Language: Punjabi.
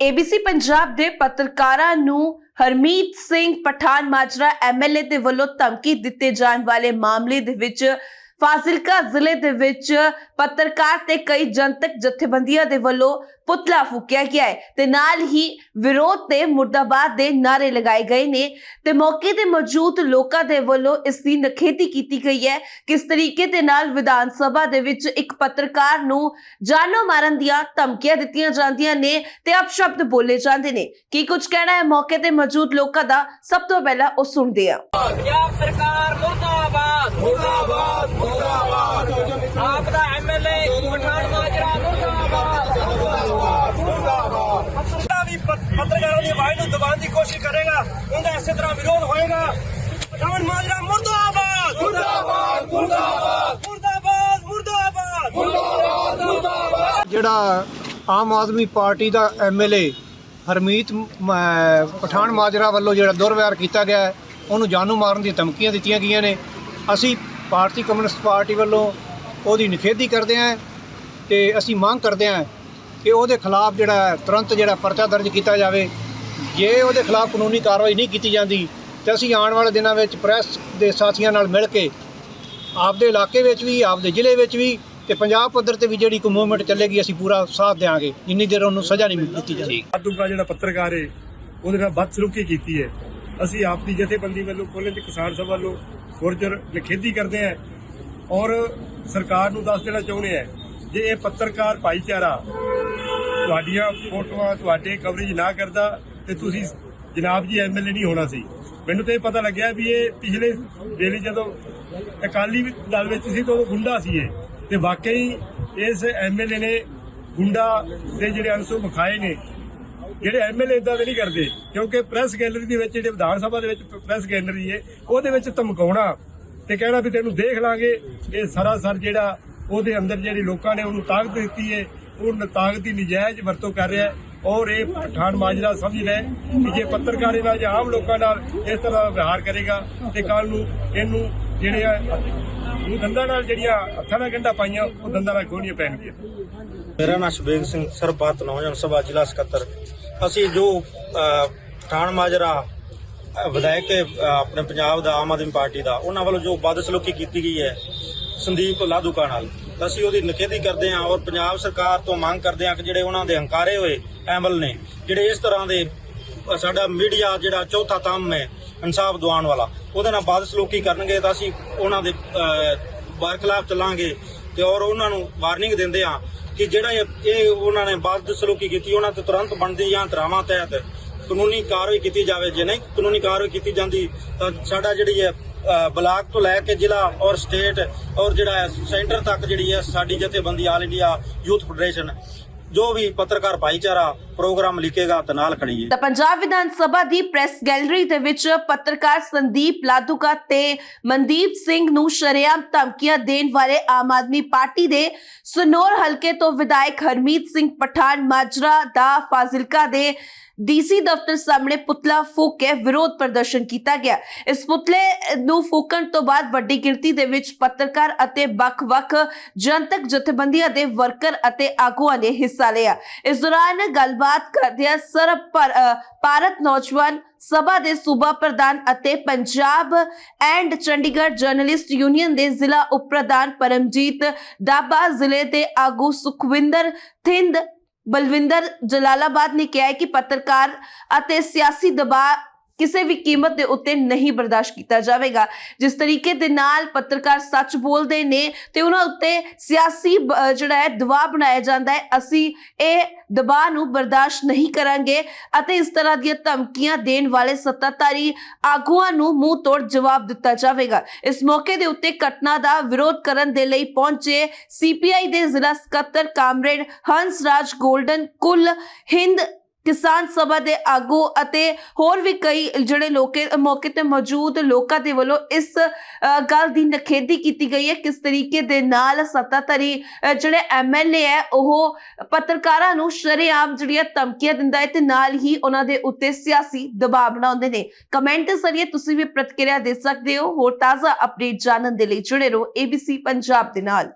ABC ਪੰਜਾਬ ਦੇ ਪੱਤਰਕਾਰਾਂ ਨੂੰ ਹਰਮੀਤ ਸਿੰਘ ਪਠਾਨ, ਮਾਜਰਾ ਐਮਐਲਏ ਦੇ ਵੱਲੋਂ ਧਮਕੀ ਦਿੱਤੇ ਜਾਣ ਵਾਲੇ ਮਾਮਲੇ ਦੇ ਵਿੱਚ ਫਾਜ਼ਿਲਕਾ ਜ਼ਿਲ੍ਹੇ ਦੇ ਵਿੱਚ ਪੱਤਰਕਾਰ ਤੇ ਕਈ ਜਨਤਕ ਜਥੇਬੰਦੀਆਂ ਦੇ ਵੱਲੋਂ ਪੁਤਲਾ ਫੂਕਿਆ ਗਿਆ ਹੈ ਤੇ ਨਾਲ ਹੀ ਵਿਰੋਧ ਤੇ ਮੁਰਦਾਬਾਦ ਦੇ ਨਾਰੇ ਲਗਾਏ ਗਏ ਨੇ ਤੇ ਮੌਕੇ ਤੇ ਮੌਜੂਦ ਲੋਕਾਂ ਦੇ ਵੱਲੋਂ ਇਸ ਦੀ ਨਖੇਦੀ ਕੀਤੀ ਗਈ ਹੈ ਕਿਸ ਤਰੀਕੇ ਦੇ ਨਾਲ ਵਿਧਾਨ ਸਭਾ ਦੇ ਵਿੱਚ ਇੱਕ ਪੱਤਰਕਾਰ ਨੂੰ ਜਾਨੋਂ ਮਾਰਨ ਦੀਆਂ ਧਮਕੀਆਂ ਦਿੱਤੀਆਂ ਜਾਂਦੀਆਂ ਨੇ ਤੇ ਅਪਸ਼ਬਦ ਬੋਲੇ ਜਾਂਦੇ ਨੇ। ਕੀ ਕੁਝ ਕਹਿਣਾ ਹੈ? ਮੌਕੇ ਤੇ ਮੌਜੂਦ ਲੋਕਾਂ ਦਾ ਸਭ ਤੋਂ ਪਹਿਲਾਂ ਉਹ ਸੁਣਦੇ ਆ ਪੰਜਾਬ ਸਰਕਾਰ ਮੁਰਦਾਬਾਦ ਮੁਰਦਾਬਾਦ ਆਪ ਦਾ ਐਮਐਲਏ ਪਠਾਨ ਮਾਜਰਾ ਮੁਰਦਾਬਾਦ ਜਿਹੜਾ ਵੀ ਪ- ਪੱਤਰਕਾਰਾਂ ਨੂੰ ਦਬਾਉਣ ਦੀ ਕੋਸ਼ਿਸ਼ ਕਰੇਗਾ। ਉਹਦਾ ਇਸੇ ਤਰ੍ਹਾਂ ਵਿਰੋਧ ਹੋਏਗਾ। ਪਠਾਨ ਮਾਜਰਾ ਮੁਰਦਾਬਾਦ। ਮੁਰਦਾਬਾਦ ਮੁਰਦਾਬਾਦ। ਮੁਰਦਾਬਾਦ ਮੁਰਦਾਬਾਦ। ਜਿਹੜਾ ਆਮ ਆਦਮੀ ਪਾਰਟੀ ਦਾ ਐਮਐਲਏ ਹਰਮੀਤ ਮ- ਅਹ, ਪਠਾਨ ਮਾਜਰਾ ਵੱਲੋਂ ਜਿਹੜਾ ਦੁਰਵਿਹਾਰ ਕੀਤਾ ਗਿਆ ਉਹਨੂੰ ਜਾਨੂ ਮਾਰਨ ਦੀਆਂ ਧਮਕੀਆਂ ਦਿੱਤੀਆਂ ਗਈਆਂ ਨੇ। ਅਸੀਂ ਭਾਰਤੀ ਕਮਿਊਨਿਸਟ ਪਾਰਟੀ ਵੱਲੋਂ ਉਹਦੀ ਨਿਖੇਧੀ ਕਰਦੇ ਹਾਂ ਤੇ ਅਸੀਂ ਮੰਗ ਕਰਦੇ ਹਾਂ ਕਿ ਉਹਦੇ ਖਿਲਾਫ ਜਿਹੜਾ ਤੁਰੰਤ ਜਿਹੜਾ ਪਰਚਾ ਦਰਜ ਕੀਤਾ ਜਾਵੇ। ਜੇ ਉਹਦੇ ਖਿਲਾਫ ਕਾਨੂੰਨੀ ਕਾਰਵਾਈ ਨਹੀਂ ਕੀਤੀ ਜਾਂਦੀ ਤੇ ਅਸੀਂ ਆਉਣ ਵਾਲੇ ਦਿਨਾਂ ਵਿੱਚ ਪ੍ਰੈਸ ਦੇ ਸਾਥੀਆਂ ਨਾਲ ਮਿਲ ਕੇ ਆਪਦੇ ਇਲਾਕੇ ਵਿੱਚ ਵੀ, ਆਪਦੇ ਜ਼ਿਲ੍ਹੇ ਵਿੱਚ ਵੀ ਤੇ ਪੰਜਾਬ ਪੱਧਰ ਤੇ ਵੀ ਜਿਹੜੀ ਕੋਈ ਮੂਵਮੈਂਟ ਚੱਲੇਗੀ, ਅਸੀਂ ਪੂਰਾ ਸਾਥ ਦੇਵਾਂਗੇ ਜਿੰਨੀ ਦੇਰ ਉਹਨੂੰ ਸਜ਼ਾ ਨਹੀਂ ਦਿੱਤੀ ਜਾਂਦੀ। ਆਦੂਗਾ ਜਿਹੜਾ ਪੱਤਰਕਾਰ ਹੈ ਉਹਦੇ ਨਾਲ ਬਦਸਲੂਕੀ ਕੀਤੀ ਹੈ ਅਸੀਂ ਆਪ ਦੀ ਜਥੇਬੰਦੀ ਵੱਲੋਂ, ਕੋਲੇ ਤੇ ਕਿਸਾਨ ਸਭਾ ਵੱਲੋਂ ਗੁਰਜਰ ਨਿਖੇਧੀ ਕਰਦੇ ਹਾਂ ਔਰ ਸਰਕਾਰ ਨੂੰ ਦੱਸ ਦੇਣਾ ਚਾਹੁੰਦੇ ਹਾਂ ਜੇ ਇਹ ਪੱਤਰਕਾਰ ਭਾਈਚਾਰਾ ਤੁਹਾਡੀਆਂ ਫੋਟੋਆਂ, ਤੁਹਾਡੇ ਕਵਰੇਜ ਨਾ ਕਰਦਾ ਤੇ ਤੁਸੀਂ ਜਨਾਬ ਜੀ ਐਮਐਲਏ ਨਹੀਂ ਹੋਣਾ ਸੀ। ਮੈਨੂੰ ਤਾਂ ਇਹ ਪਤਾ ਲੱਗਿਆ ਵੀ ਇਹ ਪਿਛਲੇ ਵੇਲੇ ਜਦੋਂ ਅਕਾਲੀ ਦਲ ਵਿੱਚ ਸੀ ਤਾਂ ਉਹ ਗੁੰਡਾ ਸੀ ਇਹ। ਤੇ ਵਾਕਈ ਇਸ ਐਮਐਲਏ ਨੇ ਗੁੰਡਾ ਦੇ ਜਿਹੜੇ ਅੰਸੂ ਵਿਖਾਏ ਨੇ। ਜਿਹੜੇ ਐਮਐਲਏ ਇਦਾਂ ਦੇ ਨਹੀਂ ਕਰਦੇ, ਕਿਉਂਕਿ ਪ੍ਰੈਸ ਗੈਲਰੀ ਦੇ ਵਿੱਚ ਜਿਹੜੇ ਵਿਧਾਨ ਸਭਾ ਦੇ ਵਿੱਚ ਪ੍ਰੈਸ ਗੈਲਰੀ ਹੈ ਉਹਦੇ ਵਿੱਚ ਧਮਕਾਉਣਾ ਤੇ ਕਹਿਣਾ ਵੀ ਤੈਨੂੰ ਦੇਖ ਲਾਂਗੇ, ਇਹ ਸਰਾਸਰ ਜਿਹੜਾ ਉਹਦੇ ਅੰਦਰ ਜਿਹੜੀ ਲੋਕਾਂ ਨੇ ਉਹਨੂੰ ਤਾਕਤ ਦਿੱਤੀ ਹੈ ਉਹ ਤਾਕਤ ਦੀ ਨਜਾਇਜ਼ ਵਰਤੋਂ ਕਰ ਰਿਹਾ। ਹੈ ਔਰ ਇਹ ਪਠਾਨ ਮਾਜਰਾ ਸਮਝ ਲੈ ਕਿ ਜੇ ਪੱਤਰਕਾਰੀ ਨਾਲ ਜਾਂ ਆਮ ਲੋਕਾਂ ਨਾਲ ਇਸ ਤਰ੍ਹਾਂ ਦਾ ਵਿਵਹਾਰ ਕਰੇਗਾ ਤੇ ਕੱਲ ਨੂੰ ਇਹਨੂੰ ਜਿਹੜੇ ਆ ਉਹ ਦੰਦਾਂ ਨਾਲ ਜਿਹੜੀਆਂ ਹੱਥਾਂ ਨਾਲ ਗੰਢਾਂ ਪਾਈਆਂ ਉਹ ਦੰਦਾਂ ਨਾਲ ਖੋਣੀਆਂ ਪੈਣਗੀਆਂ। ਮੇਰਾ ਨਾਮ ਸ਼ਬੇਗ ਸਿੰਘ ਸਰਬੱਤ ਨੌਜਵਾਨ ਸਭਾ ਜ਼ਿਲ੍ਹਾ ਸਕੱਤਰ। ਅਸੀਂ ਜੋ ਅ, ਪਠਾਨ ਮਾਜਰਾ ਵਿਧਾਇਕ ਹੈ, ਆਪਣੇ ਪੰਜਾਬ ਦਾ ਆਮ ਆਦਮੀ ਪਾਰਟੀ ਦਾ ਉਹਨਾਂ ਵੱਲੋਂ ਜੋ ਬਦਸਲੂਕੀ ਕੀਤੀ ਗਈ ਹੈ ਸੰਦੀਪ ਲਾਦੂਕਾ ਨਾਲ। ਤਾਂ ਅਸੀਂ ਉਹਦੀ ਨਿਖੇਧੀ ਕਰਦੇ ਹਾਂ ਔਰ ਪੰਜਾਬ ਸਰਕਾਰ ਤੋਂ ਮੰਗ ਕਰਦੇ ਹਾਂ ਕਿ ਜਿਹੜੇ ਉਹਨਾਂ ਦੇ ਹੰਕਾਰੇ ਹੋਏ ਐਮਲ ਨੇ, ਜਿਹੜੇ ਇਸ ਤਰ੍ਹਾਂ ਦੇ ਸਾਡਾ ਮੀਡੀਆ ਜਿਹੜਾ ਚੌਥਾ ਤੰਮ ਹੈ ਇਨਸਾਫ ਦਿਵਾਉਣ ਵਾਲਾ, ਉਹਦੇ ਨਾਲ ਬਦਸਲੂਕੀ ਕਰਨਗੇ ਤਾਂ ਅਸੀਂ ਉਹਨਾਂ ਦੇ ਖਿਲਾਫ ਚੱਲਾਂਗੇ ਤੇ ਔਰ ਉਹਨਾਂ ਨੂੰ ਵਾਰਨਿੰਗ ਦਿੰਦੇ ਆ ਕਿ ਜਿਹੜਾ ਇਹ ਉਹਨਾਂ ਨੇ ਬਦਸਲੂਕੀ ਕੀਤੀ, ਉਹਨਾਂ ਤੇ ਤੁਰੰਤ ਬਣਦੀ ਜਾਂ ਧਰਾਵਾਂ ਤਹਿਤ ਕਾਨੂੰਨੀ ਕਾਰਵਾਈ ਕੀਤੀ ਜਾਵੇ, ਜੇ ਨਹੀਂ ਕਾਨੂੰਨੀ ਕਾਰਵਾਈ ਕੀਤੀ ਜਾਂਦੀ ਤਾਂ ਸਾਡਾ ਜਿਹੜੀ ਹੈ ਬਲਾਕ ਤੋਂ ਲੈ ਕੇ ਜ਼ਿਲ੍ਹਾ ਔਰ ਸਟੇਟ ਔਰ ਜਿਹੜਾ ਸੈਂਟਰ ਤੱਕ ਜਿਹੜੀ ਹੈ ਸਾਡੀ ਜਥੇਬੰਦੀ ਆਲ ਇੰਡੀਆ ਯੂਥ ਫੈਡਰੇਸ਼ਨ ਜੋ ਵੀ ਪੱਤਰਕਾਰ ਭਾਈਚਾਰਾ ਪ੍ਰੋਗਰਾਮ ਲਿਖੇਗਾ ਤਾਂ ਨਾਲ ਖੜੀ ਹੈ। ਤਾਂ ਪੰਜਾਬ ਵਿਧਾਨ ਸਭਾ ਦੀ ਪ੍ਰੈਸ ਗੈਲਰੀ ਦੇ ਵਿੱਚ ਪੱਤਰਕਾਰ ਸੰਦੀਪ ਲਾਦੂਕਾ ਤੇ ਮਨਦੀਪ ਸਿੰਘ ਨੂੰ ਸ਼ਰੇਆਮ ਧਮਕੀਆਂ ਦੇਣ ਵਾਲੇ ਆਮ ਆਦਮੀ ਪਾਰਟੀ ਦੇ ਸਨੌਰ ਹਲਕੇ ਤੋਂ ਵਿਧਾਇਕ ਹਰਮੀਤ ਸਿੰਘ ਪਠਾਨ ਮਾਜਰਾ ਦਾ ਫਾਜ਼ਿਲਕਾ ਦੇ ਡੀਸੀ ਦਫ਼ਤਰ ਸਾਹਮਣੇ ਪੁਤਲਾ ਫੂਕ ਕੇ ਵਿਰੋਧ ਪ੍ਰਦਰਸ਼ਨ ਕੀਤਾ ਗਿਆ। ਇਸ ਪੁਤਲੇ ਨੂੰ ਫੂਕਣ ਤੋਂ ਬਾਅਦ ਵੱਡੀ ਗਿਣਤੀ ਦੇ ਵਿੱਚ ਪੱਤਰਕਾਰ ਅਤੇ ਵੱਖ-ਵੱਖ ਜਨਤਕ ਜਥੇਬੰਦੀਆਂ ਦੇ ਵਰਕਰ ਅਤੇ ਆਗੂਆਂ ਨੇ ਹਿੱਸਾ ਲਿਆ। ਇਸ ਦੌਰਾਨ ਗੱਲਬਾਤ ਕਰਦਿਆਂ ਸਰਬ ਭਾਰਤ ਨੌਜਵਾਨ ਸਭਾ ਦੇ ਸੂਬਾ ਪ੍ਰਧਾਨ ਅਤੇ Punjab and Chandigarh journalist union ਦੇ ਜ਼ਿਲ੍ਹਾ ਉਪ ਪ੍ਰਧਾਨ ਪਰਮਜੀਤ ਡਾਬਾ ਜ਼ਿਲ੍ਹੇ ਦੇ ਆਗੂ ਸੁਖਵਿੰਦਰ ਥਿੰਦ ਬਲਵਿੰਦਰ ਜਲਾਲਾਬਾਦ ਨੇ ਕਿਹਾ ਹੈ ਕਿ ਪੱਤਰਕਾਰ ਅਤੇ ਸਿਆਸੀ ਦਬਾਅ ਕਿਸੇ ਵੀ ਕੀਮਤ ਦੇ ਉੱਤੇ ਨਹੀਂ ਬਰਦਾਸ਼ਤ ਕੀਤਾ ਜਾਵੇਗਾ। ਜਿਸ ਤਰੀਕੇ ਦੇ ਨਾਲ ਪੱਤਰਕਾਰ ਸੱਚ ਬੋਲਦੇ ਨੇ ਤੇ ਉਹਨਾਂ ਉੱਤੇ ਸਿਆਸੀ ਜਿਹੜਾ ਹੈ, ਦਬਾਅ ਬਣਾਇਆ ਜਾਂਦਾ ਹੈ। ਅਸੀਂ ਇਹ ਦਬਾਅ ਨੂੰ ਬਰਦਾਸ਼ਤ ਨਹੀਂ ਕਰਾਂਗੇ ਅਤੇ ਇਸ ਤਰ੍ਹਾਂ ਦੀਆਂ ਧਮਕੀਆਂ ਦੇਣ ਵਾਲੇ ਸੱਤਾਧਾਰੀ ਆਗੂਆਂ ਨੂੰ ਮੂੰਹ ਤੋੜ ਜਵਾਬ ਦਿੱਤਾ ਜਾਵੇਗਾ। ਇਸ ਮੌਕੇ ਦੇ ਉੱਤੇ ਘਟਨਾ ਦਾ ਵਿਰੋਧ ਕਰਨ ਦੇ ਲਈ ਪਹੁੰਚੇ ਸੀਪੀਆਈ ਦੇ ਜ਼ਿਲ੍ਹਾ ਸਕੱਤਰ ਕਾਮਰੇਡ ਹੰਸ ਰਾਜ ਗੋਲਡਨ ਕੁੱਲ ਹਿੰਦ ਕਿਸਾਨ ਸਭਾ ਦੇ ਆਗੂ ਅਤੇ ਹੋਰ ਵੀ ਕਈ ਜਿਹੜੇ ਲੋਕੇ ਮੌਕੇ ਤੇ ਮੌਜੂਦ ਲੋਕਾਂ ਦੇ ਵੱਲੋਂ ਇਸ ਗੱਲ ਦੀ ਨਖੇਦੀ ਕੀਤੀ ਗਈ ਹੈ। ਕਿਸ ਤਰੀਕੇ ਦੇ ਨਾਲ ਸੱਤਾਧਾਰੀ ਅ, ਜਿਹੜੇ ਐਮਐਲਏ ਹੈ ਉਹ ਪੱਤਰਕਾਰਾਂ ਨੂੰ ਸ਼ਰੇਆਮ ਜਿਹੜੀਆਂ ਧਮਕੀਆਂ ਦਿੰਦਾ ਹੈ ਤੇ ਨਾਲ ਹੀ ਉਹਨਾਂ ਦੇ ਉੱਤੇ ਸਿਆਸੀ ਦਬਾਅ ਬਣਾਉਂਦੇ ਨੇ। ਕਮੈਂਟ ਦੇ ਜ਼ਰੀਏ ਤੁਸੀਂ ਵੀ ਪ੍ਰਤੀਕਿਰਿਆ ਦੇ ਸਕਦੇ ਹੋ। ਹੋਰ ਤਾਜ਼ਾ ਅਪਡੇਟ ਜਾਣਨ ਦੇ ਲਈ ਜੁੜੇ ਰਹੋ ABC ਪੰਜਾਬ ਦੇ ਨਾਲ।